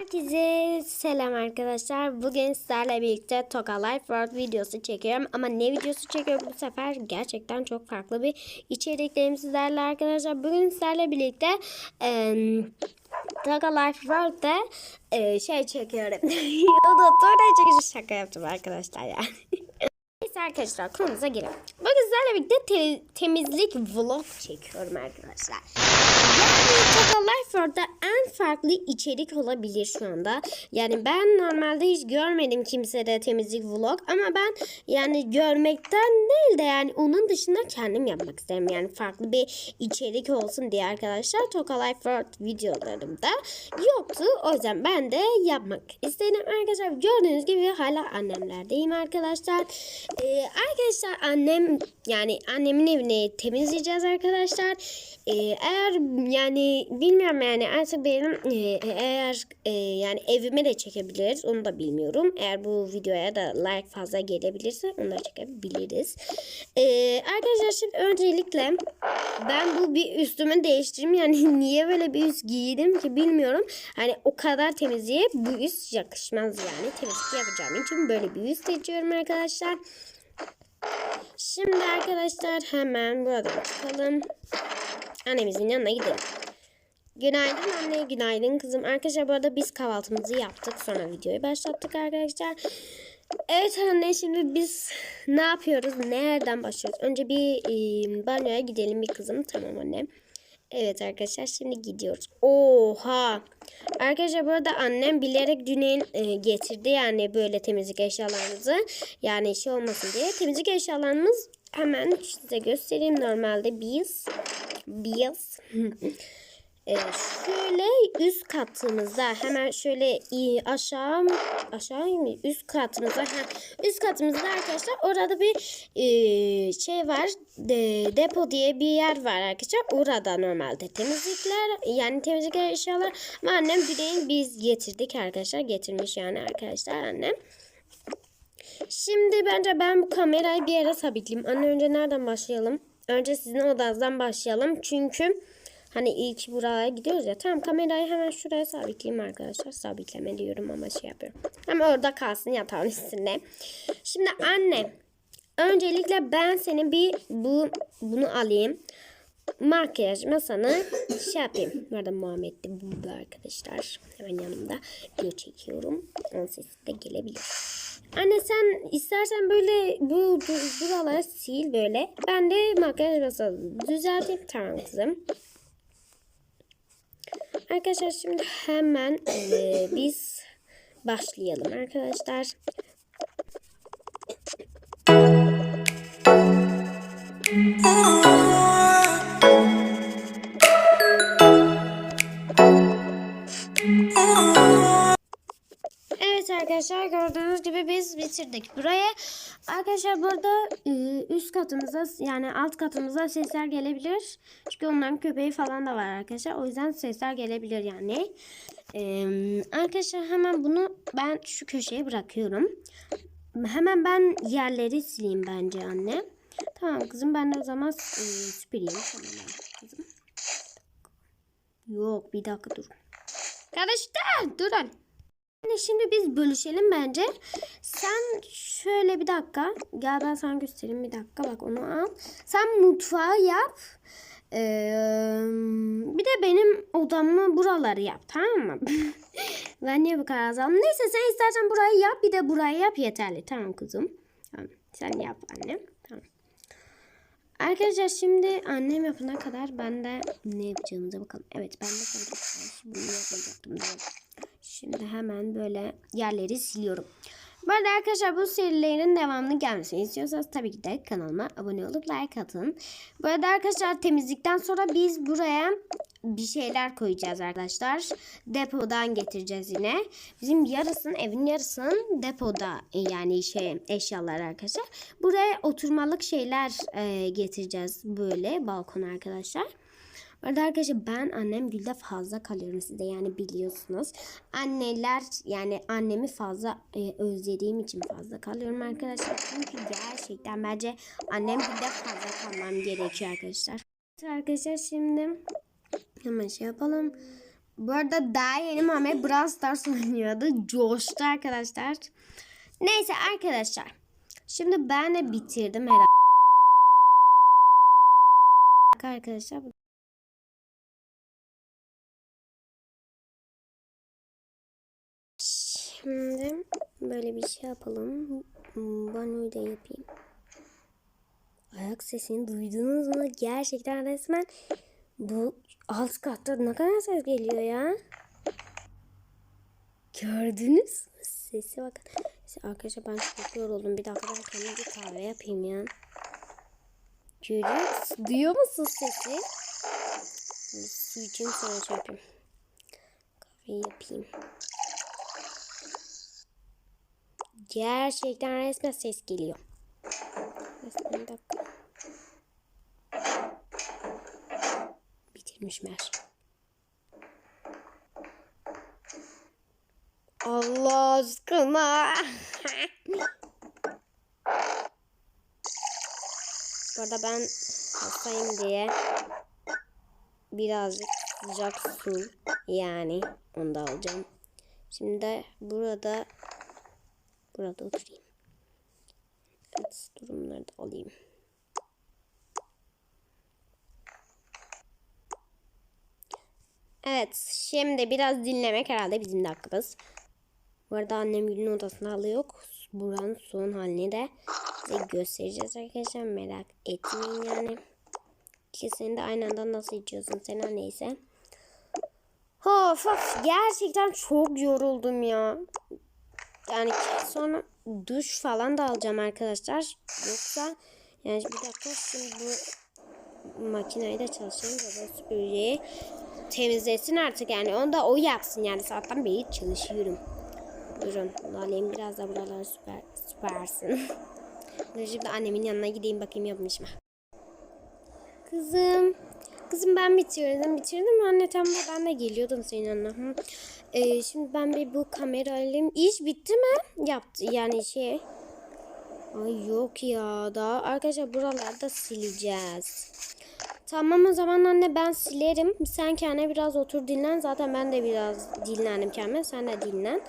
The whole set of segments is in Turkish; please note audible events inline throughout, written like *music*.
Herkese selam arkadaşlar. Bugün sizlerle birlikte Toka Life World videosu çekiyorum. Ama ne videosu çekiyorum bu sefer gerçekten çok farklı bir içeriklerim sizlerle arkadaşlar. Bugün sizlerle birlikte e, Toka Life World'de e, şey çekiyorum. *laughs* Yolda turda çekişi şaka yaptım arkadaşlar yani. *laughs* Neyse arkadaşlar konumuza girelim. Bugün sizlerle birlikte te- temizlik vlog çekiyorum arkadaşlar. Yani Total Life World'da en farklı içerik olabilir şu anda. Yani ben normalde hiç görmedim kimsede temizlik vlog ama ben yani görmekten değil de yani onun dışında kendim yapmak isterim. Yani farklı bir içerik olsun diye arkadaşlar Total Life World videolarımda yoktu. O yüzden ben de yapmak istedim arkadaşlar. Gördüğünüz gibi hala annemlerdeyim arkadaşlar. Ee, arkadaşlar annem yani annemin evini temizleyeceğiz arkadaşlar. Ee, eğer yani bilmiyorum yani artık benim e, eğer e, yani evime de çekebiliriz onu da bilmiyorum. Eğer bu videoya da like fazla gelebilirse onu da çekebiliriz. Ee, arkadaşlar şimdi öncelikle ben bu bir üstümü değiştireyim. Yani *laughs* niye böyle bir üst giydim ki bilmiyorum. Hani o kadar temizliğe bu üst yakışmaz yani. Temizlik yapacağım için böyle bir üst seçiyorum arkadaşlar. Şimdi arkadaşlar hemen buradan çıkalım. Annemizin yanına gidelim. Günaydın anne, günaydın kızım. Arkadaşlar bu arada biz kahvaltımızı yaptık. Sonra videoyu başlattık arkadaşlar. Evet anne şimdi biz ne yapıyoruz? Nereden başlıyoruz? Önce bir e, banyoya gidelim bir kızım. Tamam anne. Evet arkadaşlar şimdi gidiyoruz. Oha. Arkadaşlar bu arada annem bilerek dün e, getirdi yani böyle temizlik eşyalarımızı. Yani şey olmasın diye. Temizlik eşyalarımız hemen size göstereyim. Normalde biz biz e, şöyle üst katımızda hemen şöyle aşağı aşağı mı üst katımızda üst katımızda arkadaşlar orada bir e, şey var de, depo diye bir yer var arkadaşlar orada normalde temizlikler yani temizlik eşyalar ama annem direğin biz getirdik arkadaşlar getirmiş yani arkadaşlar annem Şimdi bence ben bu kamerayı bir yere sabitleyeyim. Anne önce nereden başlayalım? Önce sizin odanızdan başlayalım. Çünkü hani ilk buraya gidiyoruz ya. Tamam kamerayı hemen şuraya sabitleyeyim arkadaşlar. Sabitleme diyorum ama şey yapıyorum. Ama orada kalsın yatağın üstünde. Şimdi anne. Öncelikle ben seni bir bu bunu alayım. Makyaj masanı şey yapayım. Nerede Muhammed'de burada arkadaşlar. Hemen yanımda video çekiyorum. Onun sesi de gelebilir. Anne sen istersen böyle bu, bu buraları sil böyle. Ben de makyaj masası düzelteyim. Tamam kızım. Arkadaşlar şimdi hemen eee, biz başlayalım arkadaşlar. Evet arkadaşlar gördüğünüz gibi biz bitirdik buraya. Arkadaşlar burada üst katımıza yani alt katımıza sesler gelebilir. Çünkü onların köpeği falan da var arkadaşlar. O yüzden sesler gelebilir yani. Arkadaşlar hemen bunu ben şu köşeye bırakıyorum. Hemen ben yerleri sileyim bence anne. Tamam kızım ben de o zaman süpüreyim. Tamam kızım. Yok bir dakika dur. Arkadaşlar durun. Anne şimdi biz bölüşelim bence. Sen şöyle bir dakika. Gel ben sana göstereyim bir dakika. Bak onu al. Sen mutfağı yap. Ee, bir de benim odamı buraları yap. Tamam mı? *laughs* ben niye bu kadar azaldım? Neyse sen istersen burayı yap. Bir de burayı yap yeterli. Tamam kızım. Tamam. Sen yap annem. Tamam. Arkadaşlar şimdi annem yapana kadar ben de ne yapacağımıza bakalım. Evet ben de bunu yapmayacaktım. Doğru. Şimdi hemen böyle yerleri siliyorum. Bu arada arkadaşlar bu serilerin devamını gelmesini istiyorsanız tabii ki de kanalıma abone olup like atın. Bu arada arkadaşlar temizlikten sonra biz buraya bir şeyler koyacağız arkadaşlar. Depodan getireceğiz yine. Bizim yarısının evin yarısının depoda yani şey eşyalar arkadaşlar. Buraya oturmalık şeyler e, getireceğiz böyle balkon arkadaşlar. Orada arkadaşlar ben annem Gül'de fazla kalıyorum size yani biliyorsunuz. Anneler yani annemi fazla e, özlediğim için fazla kalıyorum arkadaşlar. Çünkü gerçekten bence annem Gül'de fazla kalmam gerekiyor arkadaşlar. Arkadaşlar şimdi hemen şey yapalım. Bu arada daha yeni Mehmet Brawl Stars oynuyordu. Coştu arkadaşlar. Neyse arkadaşlar. Şimdi ben de bitirdim herhalde. Arkadaşlar böyle bir şey yapalım. Banyoyu da yapayım. Ayak sesini duydunuz mu? Gerçekten resmen bu alt katta ne kadar ses geliyor ya. Gördünüz mü? Sesi bakın. Arkadaşlar ben çok yoruldum. Bir dakika ben kendime bir kahve yapayım ya. Görüyor? Duyuyor musun sesi? Su için sana şey yapayım. Kahveyi yapayım. Gerçekten resmen ses geliyor. Resmen bir dakika. Bitirmiş meğer. Allah aşkına. Bu arada ben hastayım diye birazcık sıcak su yani onu da alacağım. Şimdi burada burada oturayım. Evet durumları da alayım. Evet şimdi biraz dinlemek herhalde bizim de hakkımız. Bu arada annem Gül'ün odasını alıyor. Buranın son halini de size göstereceğiz arkadaşlar. Merak etmeyin yani. İkisini de aynı anda nasıl içiyorsun sen neyse. Of of gerçekten çok yoruldum ya. Yani sonra duş falan da alacağım arkadaşlar. Yoksa yani bir dakika şimdi bu makineyi de çalıştırayım. Robot süpürgeyi temizlesin artık yani. Onu da o yapsın yani. Saatten beri çalışıyorum. Durun. Alayım biraz da buraları süper, süpersin. *laughs* Şimdi annemin yanına gideyim bakayım yapmış mı. Kızım. Kızım ben bitirdim. Bitirdim anne tamam ben de geliyordum senin yanına. Hı. Ee, şimdi ben bir bu kamera alayım. İş bitti mi? Yaptı yani şey. Ay yok ya daha arkadaşlar buralarda sileceğiz. Tamam o zaman anne ben silerim. Sen kendine biraz otur dinlen. Zaten ben de biraz dinlendim kendime. Sen de dinlen.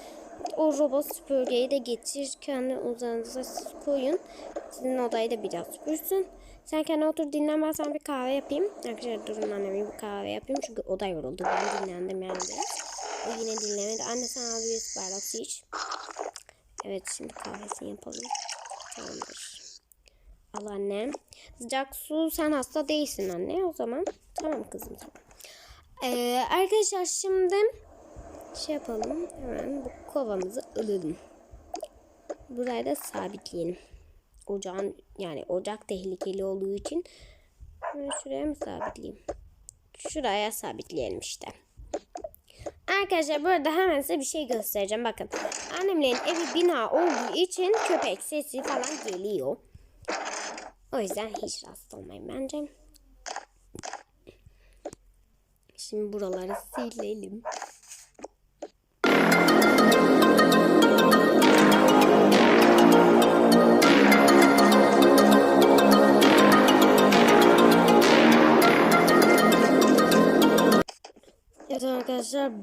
O robot süpürgeyi de getir. Kendi uzanınıza koyun. Sizin odayı da biraz süpürsün. Sen kendine otur dinlen. Ben sana bir kahve yapayım. Arkadaşlar durun anneme bir kahve yapayım. Çünkü o da yoruldu. Ben dinlendim yani biraz. O yine dinlemedi. Anne sen al bir bardak su iç. Evet şimdi kahvesini yapalım. Tamamdır. Al annem. Sıcak su sen hasta değilsin anne o zaman. Tamam kızım tamam. Ee, arkadaşlar şimdi şey yapalım. Hemen bu kovamızı alalım. Burayı da sabitleyelim. Ocağın yani ocak tehlikeli olduğu için şuraya mı sabitleyeyim? Şuraya sabitleyelim işte. Arkadaşlar burada hemen size bir şey göstereceğim. Bakın annemlerin evi bina olduğu için köpek sesi falan geliyor. O yüzden hiç rahatsız olmayın bence. Şimdi buraları silelim.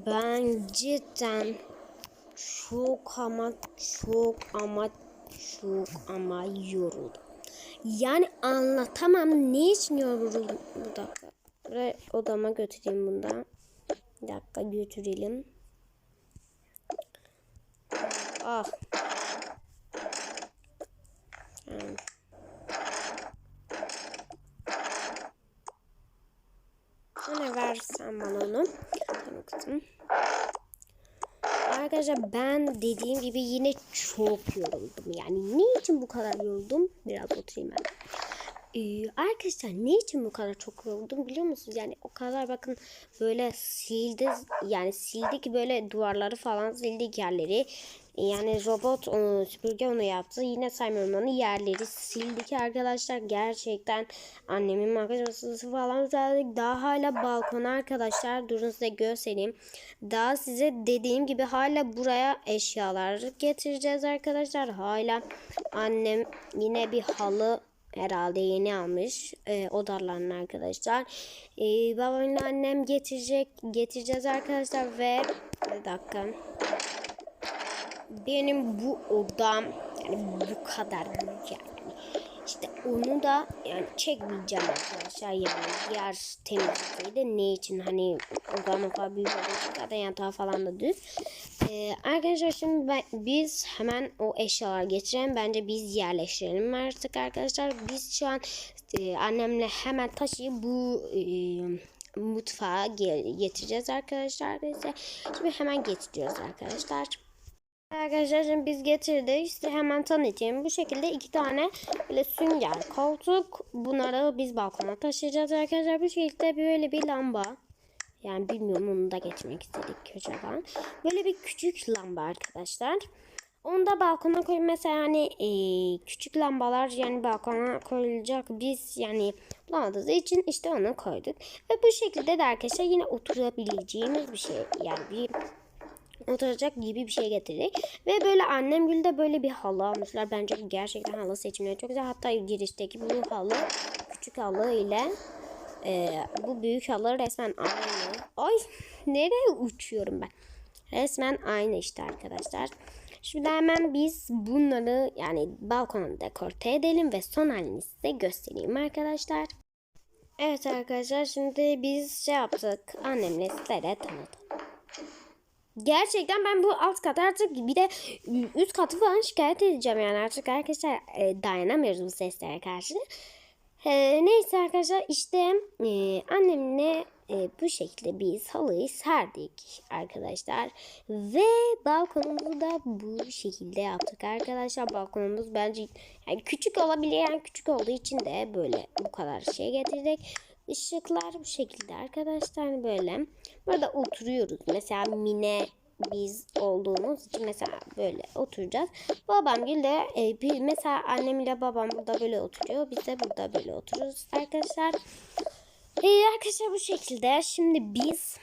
Ben cidden çok ama çok ama çok ama yoruldum. Yani anlatamam ne için yoruldum. Bir dakika. Buraya odama götüreyim bunda. Bir dakika götürelim. Ah. Hmm. Sana versen bana onu. Kızım. Arkadaşlar ben dediğim gibi yine çok yoruldum. Yani niçin bu kadar yoruldum? Biraz oturayım ben. Ee, arkadaşlar ne için bu kadar çok yoruldum biliyor musunuz? Yani o kadar bakın böyle sildi yani sildik böyle duvarları falan sildik yerleri. Yani robot onu süpürge onu yaptı. Yine saymıyorum onu yerleri sildik arkadaşlar. Gerçekten annemin makyaj masası falan düzeldik. Daha hala balkona arkadaşlar. Durun size göstereyim. Daha size dediğim gibi hala buraya eşyalar getireceğiz arkadaşlar. Hala annem yine bir halı herhalde yeni almış e, odalarını arkadaşlar. E, babamla annem getirecek getireceğiz arkadaşlar ve bir dakika. Benim bu odam yani bu kadar yani. İşte onu da yani çekmeyeceğim arkadaşlar yani diğer temizlikleri de ne için hani odam o kadar büyük için zaten yatağı falan da düz. Ee, arkadaşlar şimdi ben, biz hemen o eşyalar getirelim bence biz yerleştirelim artık arkadaşlar biz şu an e, annemle hemen taşıyıp bu e, mutfağa ge- getireceğiz arkadaşlar. Şimdi hemen getiriyoruz arkadaşlar. Arkadaşlar şimdi biz getirdik. Size hemen tanıtayım. Bu şekilde iki tane böyle sünger koltuk. Bunları biz balkona taşıyacağız arkadaşlar. Bu şekilde böyle bir lamba. Yani bilmiyorum onu da geçmek istedik acaba. Böyle bir küçük lamba arkadaşlar. Onu da balkona koy mesela hani e, küçük lambalar yani balkona koyulacak biz yani bulamadığımız için işte onu koyduk. Ve bu şekilde de arkadaşlar yine oturabileceğimiz bir şey yani bir oturacak gibi bir şey getirdik. Ve böyle annem gül de böyle bir halı almışlar. Bence gerçekten halı seçimleri çok güzel. Hatta girişteki bu halı küçük halı ile e, bu büyük halı resmen aynı. Ay nereye uçuyorum ben? Resmen aynı işte arkadaşlar. Şimdi hemen biz bunları yani balkona dekorte edelim ve son halini size göstereyim arkadaşlar. Evet arkadaşlar şimdi biz şey yaptık. Annemle sizlere tanıdım. Gerçekten ben bu alt kat artık bir de üst katı falan şikayet edeceğim yani artık arkadaşlar e, dayanamıyoruz bu seslere karşı. E, neyse arkadaşlar işte e, annemle e, bu şekilde biz halıyı serdik arkadaşlar. Ve balkonumuzu da bu şekilde yaptık arkadaşlar. Balkonumuz bence yani küçük olabilir yani küçük olduğu için de böyle bu kadar şey getirdik. Işıklar bu şekilde arkadaşlar böyle. Burada oturuyoruz. Mesela Mine biz olduğumuz için mesela böyle oturacağız. Babam de e, bir, mesela annem ile babam burada böyle oturuyor. Biz de burada böyle otururuz arkadaşlar. E, arkadaşlar bu şekilde. Şimdi biz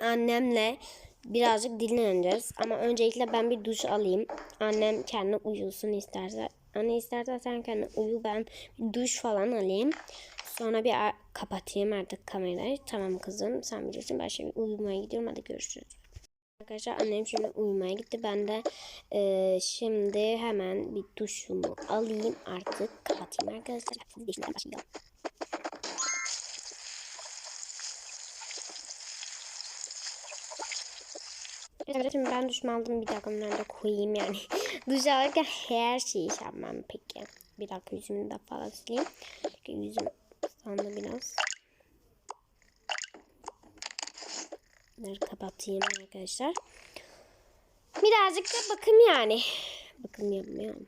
annemle birazcık dinleneceğiz. Ama öncelikle ben bir duş alayım. Annem kendi uyusun isterse. Anne istersen sen kendi uyu ben duş falan alayım. Sonra bir kapatayım artık kamerayı. Tamam kızım sen bilirsin ben şimdi uyumaya gidiyorum. Hadi görüşürüz. Arkadaşlar annem şimdi uyumaya gitti. Ben de e, şimdi hemen bir duşumu alayım artık kapatayım arkadaşlar. Hadi işlemeye başlayalım. Evet şimdi ben duşumu aldım. Bir dakika nerede koyayım yani. *laughs* Duş alırken her şeyi yapmam peki. Bir dakika yüzümü de falan sileyim. Çünkü yüzüm ıslandı biraz. Bunları kapatayım arkadaşlar. Birazcık da bakım yani. Bakım yapmayalım.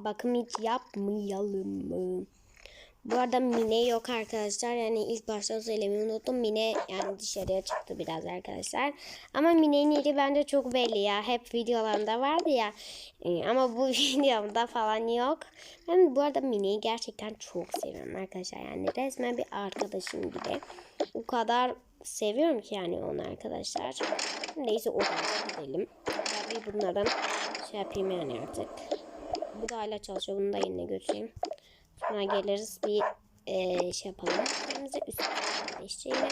Bakım hiç yapmayalım. Bu arada Mine yok arkadaşlar. Yani ilk başta söylemeyi unuttum. Mine yani dışarıya çıktı biraz arkadaşlar. Ama Mine'nin yeri bence çok belli ya. Hep videolarında vardı ya. Ee, ama bu *laughs* videomda falan yok. Ben bu arada Mine'yi gerçekten çok seviyorum arkadaşlar. Yani resmen bir arkadaşım gibi. O kadar seviyorum ki yani onu arkadaşlar. Neyse odaya gidelim. Bir bunlardan şey yapayım yani artık. Bu da hala çalışıyor. Bunu da yerine götüreyim. Sonra geliriz bir e, şey yapalım. Kendimize üst değiştirelim.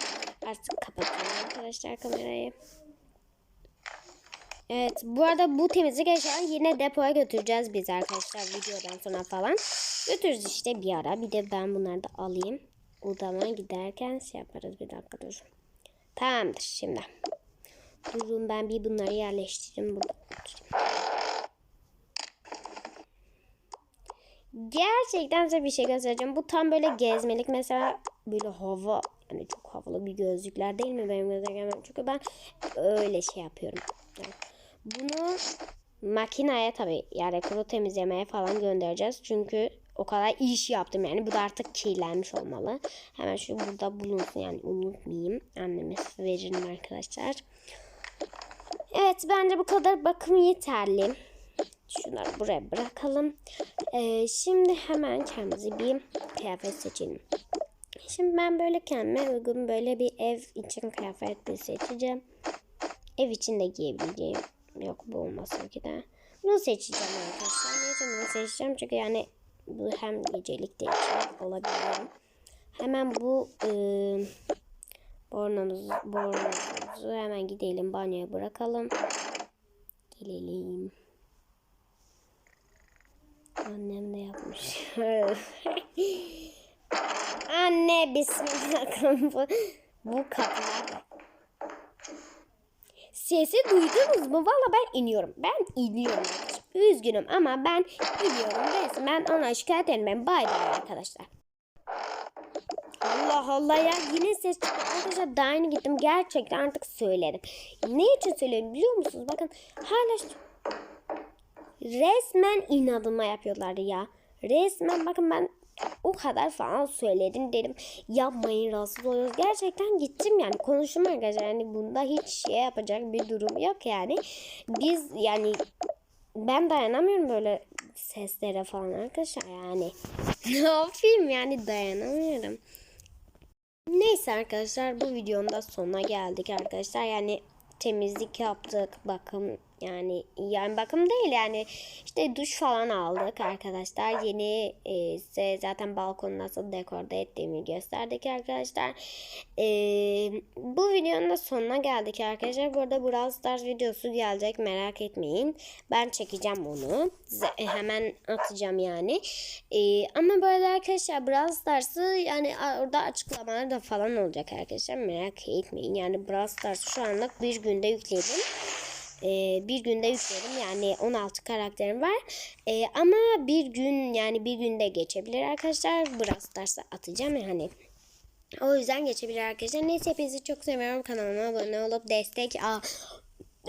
Artık kapatalım arkadaşlar kamerayı. Evet bu arada bu temizlik eşyalarını yine depoya götüreceğiz biz arkadaşlar videodan sonra falan. Götürürüz işte bir ara. Bir de ben bunları da alayım. Odama giderken şey yaparız bir dakika dur. Tamamdır şimdi. Durun ben bir bunları yerleştireyim burada. Gerçekten size bir şey göstereceğim. Bu tam böyle gezmelik mesela böyle hava yani çok havalı bir gözlükler değil mi benim gözlüklerim? Çünkü ben öyle şey yapıyorum. Bunu makineye tabii yani kuru temizlemeye falan göndereceğiz. Çünkü o kadar iş yaptım yani. Bu da artık kirlenmiş olmalı. Hemen şu burada bulunsun yani unutmayayım. Anneme veririm arkadaşlar. Evet bence bu kadar bakım yeterli. Şunları buraya bırakalım. Ee, şimdi hemen kendimize bir kıyafet seçelim. Şimdi ben böyle kendime uygun böyle bir ev için kıyafet bir seçeceğim. Ev için de giyebileceğim. Yok bu olmaz ki de. Bunu seçeceğim arkadaşlar. Neyse bunu seçeceğim çünkü yani bu hem gecelik de içerik olabilir. Hemen bu e, bornomuzu, bornomuzu hemen gidelim banyoya bırakalım. Gelelim. Annem de yapmış. *laughs* Anne bismillah. bu, kapılar. Sesi duydunuz mu? Valla ben iniyorum. Ben iniyorum. Üzgünüm ama ben iniyorum. Neyse ben ona şikayet etmem. Bay bay arkadaşlar. Allah Allah ya yine ses çıktı. Arkadaşlar daha yeni gittim. Gerçekten artık söyledim. Ne için söyledim biliyor musunuz? Bakın hala resmen inadıma yapıyorlar ya. Resmen bakın ben o kadar falan söyledim dedim. Yapmayın rahatsız oluyoruz. Gerçekten gittim yani konuştum arkadaşlar. Yani bunda hiç şey yapacak bir durum yok yani. Biz yani ben dayanamıyorum böyle seslere falan arkadaşlar yani. *laughs* ne yapayım yani dayanamıyorum. Neyse arkadaşlar bu videonun da sonuna geldik arkadaşlar. Yani temizlik yaptık, bakım yani yani bakım değil yani işte duş falan aldık arkadaşlar. Yeni e, zaten balkonu nasıl dekore ettiğimi gösterdik arkadaşlar. E, bu videonun da sonuna geldik arkadaşlar. Burada Brawl Stars videosu gelecek merak etmeyin. Ben çekeceğim onu. Size hemen atacağım yani. E, ama böyle arkadaşlar Brawl Stars'ı yani orada açıklamalar da falan olacak arkadaşlar. Merak etmeyin. Yani Brawl Stars şu anlık bir günde yükledim. Ee, bir günde yükledim yani 16 karakterim var Ee, ama bir gün yani bir günde geçebilir arkadaşlar Brawl Stars'a atacağım yani o yüzden geçebilir arkadaşlar neyse hepinizi çok seviyorum kanalıma abone olup destek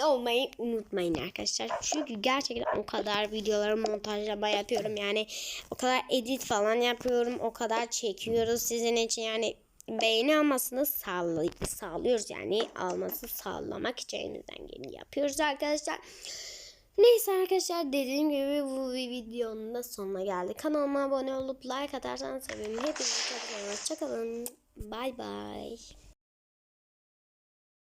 olmayı unutmayın arkadaşlar. Çünkü gerçekten o kadar videoları montajlama yapıyorum. Yani o kadar edit falan yapıyorum. O kadar çekiyoruz sizin için. Yani beğeni almasını sağlay sağlıyoruz. Yani almasını sağlamak için elimizden geleni yapıyoruz arkadaşlar. Neyse arkadaşlar dediğim gibi bu videonun da sonuna geldik. Kanalıma abone olup like atarsanız sevinirim. Hepinizi çok seviyorum. Hoşçakalın. Bay bay.